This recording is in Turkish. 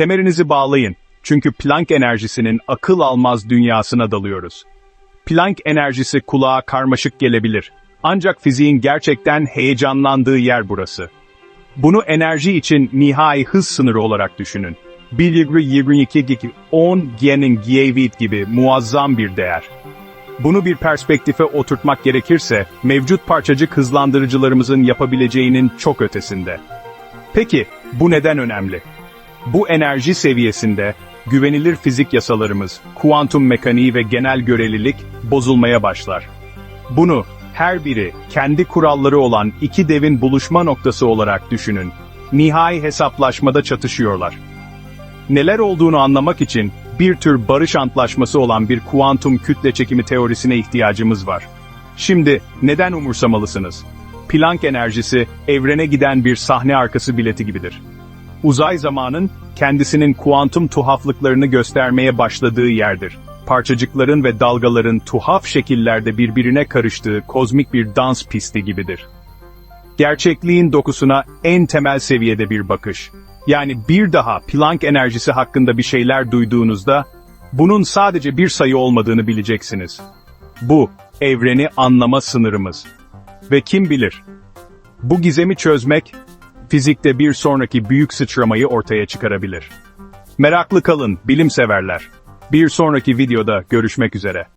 Kemerinizi bağlayın. Çünkü Planck enerjisinin akıl almaz dünyasına dalıyoruz. Planck enerjisi kulağa karmaşık gelebilir. Ancak fiziğin gerçekten heyecanlandığı yer burası. Bunu enerji için nihai hız sınırı olarak düşünün. 1,22 10 G'nin Gievit gibi muazzam bir değer. Bunu bir perspektife oturtmak gerekirse, mevcut parçacık hızlandırıcılarımızın yapabileceğinin çok ötesinde. Peki, bu neden önemli? Bu enerji seviyesinde, güvenilir fizik yasalarımız, kuantum mekaniği ve genel görelilik bozulmaya başlar. Bunu, her biri kendi kuralları olan iki devin buluşma noktası olarak düşünün. Nihai hesaplaşmada çatışıyorlar. Neler olduğunu anlamak için bir tür barış antlaşması olan bir kuantum kütle çekimi teorisine ihtiyacımız var. Şimdi neden umursamalısınız? Planck enerjisi evrene giden bir sahne arkası bileti gibidir. Uzay zamanın kendisinin kuantum tuhaflıklarını göstermeye başladığı yerdir. Parçacıkların ve dalgaların tuhaf şekillerde birbirine karıştığı kozmik bir dans pisti gibidir gerçekliğin dokusuna en temel seviyede bir bakış. Yani bir daha Planck enerjisi hakkında bir şeyler duyduğunuzda, bunun sadece bir sayı olmadığını bileceksiniz. Bu, evreni anlama sınırımız. Ve kim bilir? Bu gizemi çözmek, fizikte bir sonraki büyük sıçramayı ortaya çıkarabilir. Meraklı kalın, bilim severler. Bir sonraki videoda görüşmek üzere.